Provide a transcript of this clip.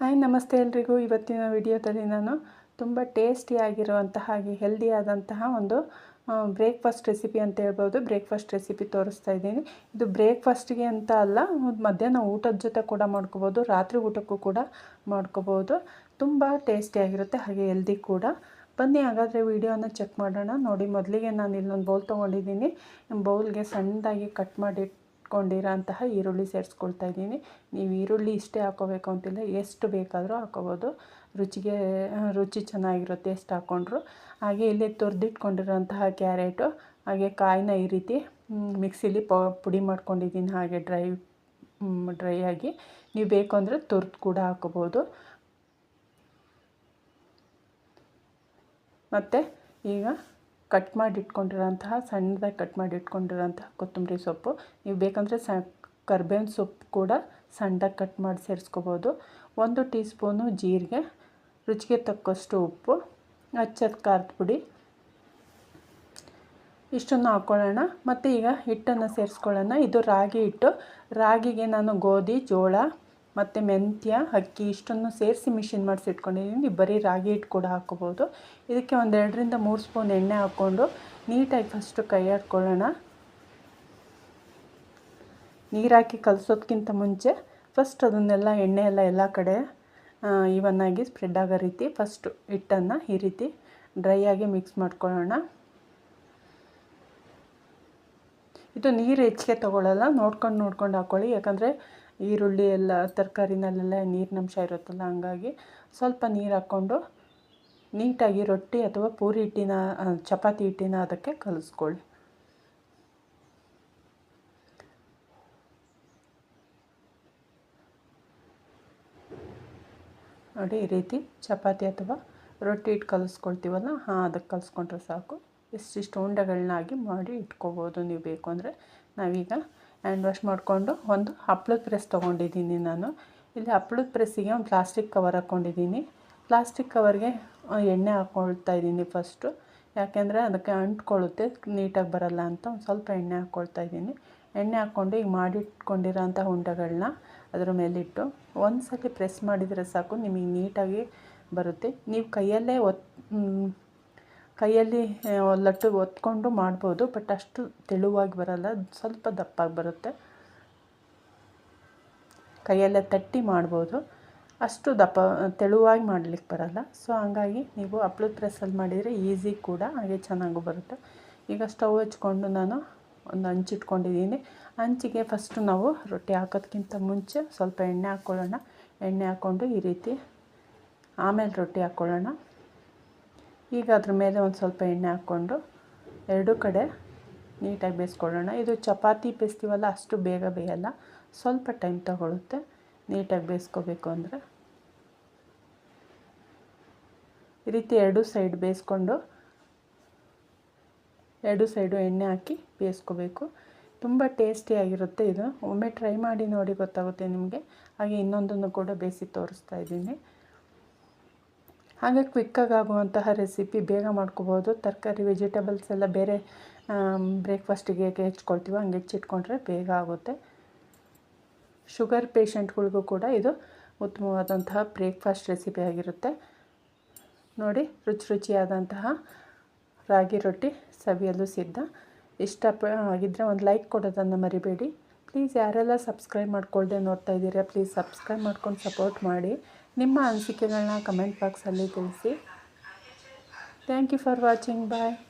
Hi, ನಮಸ್ತೆ ಎಲ್ರಿಗೂ. ಇವತ್ತಿನ ವಿಡಿಯೋದಲ್ಲಿ ನಾನು ತುಂಬ ಟೇಸ್ಟಿಯಾಗಿರುವಂತಹ ಹಾಗೆ ಹೆಲ್ದಿ ಆದಂತಹ ಒಂದು ಬ್ರೇಕ್ಫಾಸ್ಟ್ ರೆಸಿಪಿ ಅಂತ ಹೇಳ್ಬೋದು. ಬ್ರೇಕ್ಫಾಸ್ಟ್ ರೆಸಿಪಿ ತೋರಿಸ್ತಾ ಇದ್ದೀನಿ. ಇದು ಬ್ರೇಕ್ಫಾಸ್ಟಿಗೆ ಅಂತ ಅಲ್ಲ ಮಧ್ಯಾಹ್ನ ಊಟದ ಜೊತೆ ಕೂಡ ಮಾಡ್ಕೋಬೋದು, ರಾತ್ರಿ ಊಟಕ್ಕೂ ಕೂಡ ಮಾಡ್ಕೋಬೋದು. ತುಂಬ ಟೇಸ್ಟಿಯಾಗಿರುತ್ತೆ ಹಾಗೆ ಹೆಲ್ದಿ ಕೂಡ. ಬನ್ನಿ, ಹಾಗಾದರೆ ವಿಡಿಯೋನ ಚೆಕ್ ಮಾಡೋಣ. ನೋಡಿ, ಮೊದಲಿಗೆ ನಾನು ಇಲ್ಲೊಂದು ಬೌಲ್ ತೊಗೊಂಡಿದ್ದೀನಿ. ಬೌಲ್ಗೆ ಸಣ್ಣದಾಗಿ ಕಟ್ ಮಾಡಿ ಇಟ್ಕೊಂಡಿರೋ ಅಂತಹ ಈರುಳ್ಳಿ ಸೇರಿಸ್ಕೊಳ್ತಾ ಇದ್ದೀನಿ. ನೀವು ಈರುಳ್ಳಿ ಇಷ್ಟೇ ಹಾಕೋಬೇಕು ಅಂತಿಲ್ಲ, ಎಷ್ಟು ಬೇಕಾದರೂ ಹಾಕೋಬೋದು. ರುಚಿಗೆ, ರುಚಿ ಚೆನ್ನಾಗಿರುತ್ತೆ ಎಷ್ಟು ಹಾಕ್ಕೊಂಡ್ರು ಹಾಗೆ ಇಲ್ಲಿ ತುರಿದಿಟ್ಕೊಂಡಿರೋಂತಹ ಕ್ಯಾರೆಟು, ಹಾಗೆ ಕಾಯಿನ ಈ ರೀತಿ ಮಿಕ್ಸಿಲಿ ಪುಡಿ ಮಾಡ್ಕೊಂಡಿದ್ದೀನಿ ಹಾಗೆ ಡ್ರೈ ಡ್ರೈ ಆಗಿ. ನೀವು ಬೇಕು ಅಂದರೆ ತುರ್ದು ಕೂಡ ಹಾಕೋಬೋದು. ಮತ್ತು ಈಗ ಕಟ್ ಮಾಡಿ ಇಟ್ಕೊಂಡಿರೋಂತಹ ಸಣ್ಣದಾಗಿ ಕಟ್ ಮಾಡಿ ಇಟ್ಕೊಂಡಿರೋಂತಹ ಕೊತ್ತಂಬರಿ ಸೊಪ್ಪು. ನೀವು ಬೇಕಂದರೆ ಸ, ಕರ್ಬೇವಿನ ಸೊಪ್ಪು ಕೂಡ ಸಣ್ಣದಾಗಿ ಕಟ್ ಮಾಡಿ ಸೇರಿಸ್ಕೋಬೋದು. ಒಂದು ಟೀ ಸ್ಪೂನು ಜೀರಿಗೆ, ರುಚಿಗೆ ತಕ್ಕಷ್ಟು ಉಪ್ಪು ಹಚ್ಚದ ಖಾರದ ಪುಡಿ. ಇಷ್ಟನ್ನು ಹಾಕ್ಕೊಳ್ಳೋಣ ಮತ್ತು ಈಗ ಹಿಟ್ಟನ್ನು ಸೇರಿಸ್ಕೊಳ್ಳೋಣ. ಇದು ರಾಗಿ ಹಿಟ್ಟು. ರಾಗಿಗೆ ನಾನು ಗೋಧಿ, ಜೋಳ ಮತ್ತು ಮೆಂತ್ಯ, ಅಕ್ಕಿ ಇಷ್ಟನ್ನು ಸೇರಿಸಿ ಮಿಷಿನ್ ಮಾಡಿಸಿ ಇಟ್ಕೊಂಡಿದ್ದೀನಿ. ಬರೀ ರಾಗಿ ಹಿಟ್ಟು ಕೂಡ ಹಾಕ್ಕೋಬೋದು. ಇದಕ್ಕೆ ಒಂದೆರಡರಿಂದ ಮೂರು ಸ್ಪೂನ್ ಎಣ್ಣೆ ಹಾಕ್ಕೊಂಡು ನೀಟಾಗಿ ಫಸ್ಟು ಕೈ ಆಡ್ಕೊಳ್ಳೋಣ. ನೀರು ಹಾಕಿ ಕಲಸೋದಕ್ಕಿಂತ ಮುಂಚೆ ಫಸ್ಟ್ ಅದನ್ನೆಲ್ಲ ಎಣ್ಣೆ ಎಲ್ಲ ಎಲ್ಲ ಕಡೆ ಇವನ್ನಾಗಿ ಸ್ಪ್ರೆಡ್ ಆಗೋ ರೀತಿ ಫಸ್ಟು ಹಿಟ್ಟನ್ನು ಈ ರೀತಿ ಡ್ರೈ ಆಗಿ ಮಿಕ್ಸ್ ಮಾಡ್ಕೊಳ್ಳೋಣ. ಇದು ನೀರು ಹೆಚ್ಚಿಗೆ ತೊಗೊಳ್ಳಲ್ಲ, ನೋಡ್ಕೊಂಡು ನೋಡ್ಕೊಂಡು ಹಾಕ್ಕೊಳ್ಳಿ ಯಾಕಂದರೆ ಈರುಳ್ಳಿ ಎಲ್ಲ ತರಕಾರಿನಲ್ಲೆಲ್ಲ ನೀರಿನಂಶ ಇರುತ್ತಲ್ಲ, ಹಂಗಾಗಿ ಸ್ವಲ್ಪ ನೀರು ಹಾಕ್ಕೊಂಡು ನೀಟಾಗಿ ರೊಟ್ಟಿ ಅಥವಾ ಪೂರಿ ಹಿಟ್ಟಿನ ಚಪಾತಿ ಹಿಟ್ಟಿನ ಅದಕ್ಕೆ ಕಲಿಸ್ಕೊಳ್ಳಿ. ನೋಡಿ, ಈ ರೀತಿ ಚಪಾತಿ ಅಥವಾ ರೊಟ್ಟಿ ಹಿಟ್ಟು ಕಲಿಸ್ಕೊಳ್ತೀವಲ್ಲ, ಹಾಂ, ಅದಕ್ಕೆ ಕಲಿಸ್ಕೊಂಡ್ರೆ ಸಾಕು. ಎಷ್ಟಿಷ್ಟು ಉಂಡೆಗಳನ್ನಾಗಿ ಮಾಡಿ ಇಟ್ಕೋಬೋದು ನೀವು ಬೇಕು ಅಂದರೆ ನಾವೀಗ ಹ್ಯಾಂಡ್ ವಾಶ್ ಮಾಡಿಕೊಂಡು ಒಂದು ಹಪ್ಪಳದ ಪ್ರೆಸ್ ತೊಗೊಂಡಿದ್ದೀನಿ ನಾನು. ಇಲ್ಲಿ ಹಪ್ಪಳದ ಪ್ರೆಸ್ಸಿಗೆ ಒಂದು ಪ್ಲಾಸ್ಟಿಕ್ ಕವರ್ ಹಾಕ್ಕೊಂಡಿದ್ದೀನಿ. ಪ್ಲಾಸ್ಟಿಕ್ ಕವರ್ಗೆ ಎಣ್ಣೆ ಹಾಕ್ಕೊಳ್ತಾ ಇದ್ದೀನಿ ಫಸ್ಟು ಯಾಕೆಂದರೆ ಅದಕ್ಕೆ ಅಂಟ್ಕೊಳ್ಳುತ್ತೆ, ನೀಟಾಗಿ ಬರಲ್ಲ ಅಂತ ಒಂದು ಸ್ವಲ್ಪ ಎಣ್ಣೆ ಹಾಕ್ಕೊಳ್ತಾ ಇದ್ದೀನಿ. ಎಣ್ಣೆ ಹಾಕ್ಕೊಂಡು ಈಗ ಮಾಡಿಟ್ಕೊಂಡಿರೋಂಥ ಹುಂಡಗಳನ್ನ ಅದರ ಮೇಲಿಟ್ಟು ಒಂದು ಸಲ ಪ್ರೆಸ್ ಮಾಡಿದರೆ ಸಾಕು, ನಿಮಗೆ ನೀಟಾಗಿ ಬರುತ್ತೆ. ನೀವು ಕೈಯಲ್ಲೇ ಒತ್ ಕೈಯಲ್ಲಿ ಲಟ್ಟು ಒತ್ಕೊಂಡು ಮಾಡ್ಬೋದು ಬಟ್ ಅಷ್ಟು ತೆಳುವಾಗಿ ಬರಲ್ಲ, ಸ್ವಲ್ಪ ದಪ್ಪಾಗಿ ಬರುತ್ತೆ. ಕೈಯಲ್ಲೇ ತಟ್ಟಿ ಮಾಡ್ಬೋದು. ಅಷ್ಟು ದಪ್ಪ, ತೆಳುವಾಗಿ ಮಾಡಲಿಕ್ಕೆ ಬರಲ್ಲ. ಸೊ ಹಂಗಾಗಿ ನೀವು ಹಪ್ಳದ ಪ್ರೆಸ್ಸಲ್ಲಿ ಮಾಡಿದರೆ ಈಸಿ ಕೂಡ, ಹಾಗೆ ಚೆನ್ನಾಗೂ ಬರುತ್ತೆ. ಈಗ ಸ್ಟವ್ ಹಚ್ಕೊಂಡು ನಾನು ಒಂದು ಹಂಚಿಟ್ಕೊಂಡಿದ್ದೀನಿ ಹಂಚಿಗೆ ಫಸ್ಟು ನಾವು ರೊಟ್ಟಿ ಹಾಕೋದಕ್ಕಿಂತ ಮುಂಚೆ ಸ್ವಲ್ಪ ಎಣ್ಣೆ ಹಾಕ್ಕೊಳ್ಳೋಣ. ಎಣ್ಣೆ ಹಾಕ್ಕೊಂಡು ಈ ರೀತಿ ಆಮೇಲೆ ರೊಟ್ಟಿ ಹಾಕ್ಕೊಳ್ಳೋಣ. ಈಗ ಅದ್ರ ಮೇಲೆ ಒಂದು ಸ್ವಲ್ಪ ಎಣ್ಣೆ ಹಾಕ್ಕೊಂಡು ಎರಡೂ ಕಡೆ ನೀಟಾಗಿ ಬೇಯಿಸ್ಕೊಳ್ಳೋಣ. ಇದು ಚಪಾತಿ ಬೇಯಿಸ್ತೀವಲ್ಲ, ಅಷ್ಟು ಬೇಗ ಬೇಯಲ್ಲ, ಸ್ವಲ್ಪ ಟೈಮ್ ತಗೊಳುತ್ತೆ. ನೀಟಾಗಿ ಬೇಯಿಸ್ಕೋಬೇಕು ಅಂದರೆ. ಈ ರೀತಿ ಎರಡು ಸೈಡ್ ಬೇಯಿಸ್ಕೊಂಡು ಎರಡು ಸೈಡು ಎಣ್ಣೆ ಹಾಕಿ ಬೇಯಿಸ್ಕೋಬೇಕು. ತುಂಬ ಟೇಸ್ಟಿಯಾಗಿರುತ್ತೆ ಇದು. ಒಮ್ಮೆ ಟ್ರೈ ಮಾಡಿ ನೋಡಿ ಗೊತ್ತಾಗುತ್ತೆ ನಿಮಗೆ. ಹಾಗೆ ಇನ್ನೊಂದನ್ನು ಕೂಡ ಬೇಯಿಸಿ ತೋರಿಸ್ತಾ ಇದ್ದೀನಿ. ಹಾಗೆ ಕ್ವಿಕ್ಕಾಗಿ ಆಗುವಂತಹ ರೆಸಿಪಿ ಬೇಗ ಮಾಡ್ಕೋಬೋದು. ತರಕಾರಿ ವೆಜಿಟೇಬಲ್ಸ್ ಎಲ್ಲ ಬೇರೆ ಬ್ರೇಕ್ಫಾಸ್ಟಿಗೆ ಹೇಗೆ ಹೆಚ್ಕೊಳ್ತೀವೋ ಹಂಗೆ ಹೆಚ್ಚಿಟ್ಕೊಂಡ್ರೆ ಬೇಗ ಆಗುತ್ತೆ. ಶುಗರ್ ಪೇಷಂಟ್ಗಳಿಗೂ ಕೂಡ ಇದು ಉತ್ತಮವಾದಂತಹ ಬ್ರೇಕ್ಫಾಸ್ಟ್ ರೆಸಿಪಿ ಆಗಿರುತ್ತೆ. ನೋಡಿ, ರುಚಿ ರುಚಿಯಾದಂತಹ ರಾಗಿ ರೊಟ್ಟಿ ಸವಿಯಲು ಸಿದ್ಧ. ಇಷ್ಟ ಆಗಿದ್ದರೆ ಒಂದು ಲೈಕ್ ಕೊಡೋದನ್ನು ಮರಿಬೇಡಿ. ಪ್ಲೀಸ್ ಯಾರೆಲ್ಲ ಸಬ್ಸ್ಕ್ರೈಬ್ ಮಾಡ್ಕೊಳ್ದೆ ನೋಡ್ತಾ ಇದ್ದೀರಾ ಪ್ಲೀಸ್ ಸಬ್ಸ್ಕ್ರೈಬ್ ಮಾಡ್ಕೊಂಡು ಸಪೋರ್ಟ್ ಮಾಡಿ. ನಿಮ್ಮ ಅನಿಸಿಕೆಗಳನ್ನ ಕಮೆಂಟ್ ಬಾಕ್ಸಲ್ಲಿ ತಿಳಿಸಿ. Thank you for watching bye